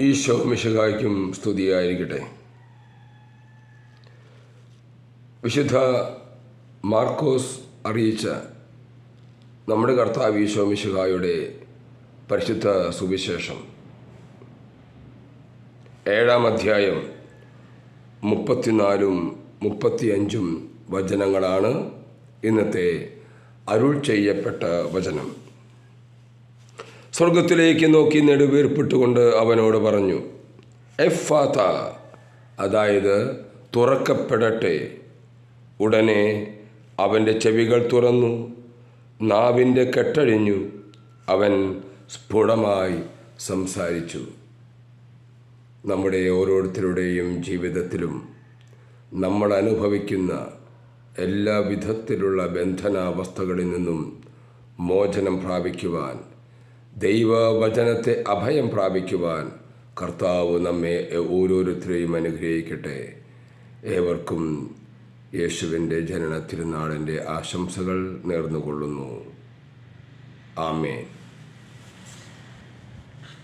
ഈശോ മിശകായ്ക്കും സ്തുതിയായിരിക്കട്ടെ. വിശുദ്ധ മാർക്കോസ് അറിയിച്ച നമ്മുടെ കർത്താവ് ഈശോ മിശകായുടെ പരിശുദ്ധ സുവിശേഷം. ഏഴാം അധ്യായം മുപ്പത്തിനാലും മുപ്പത്തിയഞ്ചും വചനങ്ങളാണ് ഇന്നത്തെ അരുൾ ചെയ്യപ്പെട്ട വചനം. സ്വർഗത്തിലേക്ക് നോക്കി നെടുവേർപ്പെട്ടുകൊണ്ട് അവനോട് പറഞ്ഞു എഫാത്ത അതായത് തുറക്കപ്പെടട്ടെ. ഉടനെ അവന്റെ ചെവികൾ തുറന്നു നാവിന്റെ കെട്ടഴിഞ്ഞു അവൻ സ്ഫുടമായി സംസാരിച്ചു. നമ്മുടെ ഓരോരുത്തരുടെയും ജീവിതത്തിലും നമ്മൾ അനുഭവിക്കുന്ന എല്ലാ വിധത്തിലുള്ള ബന്ധനാവസ്ഥകളിൽ നിന്നും മോചനം പ്രാപിക്കുവാൻ ദൈവവചനത്തെ അഭയം പ്രാപിക്കുവാൻ കർത്താവ് നമ്മെ ഓരോരുത്തരെയും അനുഗ്രഹിക്കട്ടെ. ഏവർക്കും യേശുവിന്റെ ജനന തിരുനാളിന്റെ ആശംസകൾ നേർന്നുകൊള്ളുന്നു. ആമേൻ.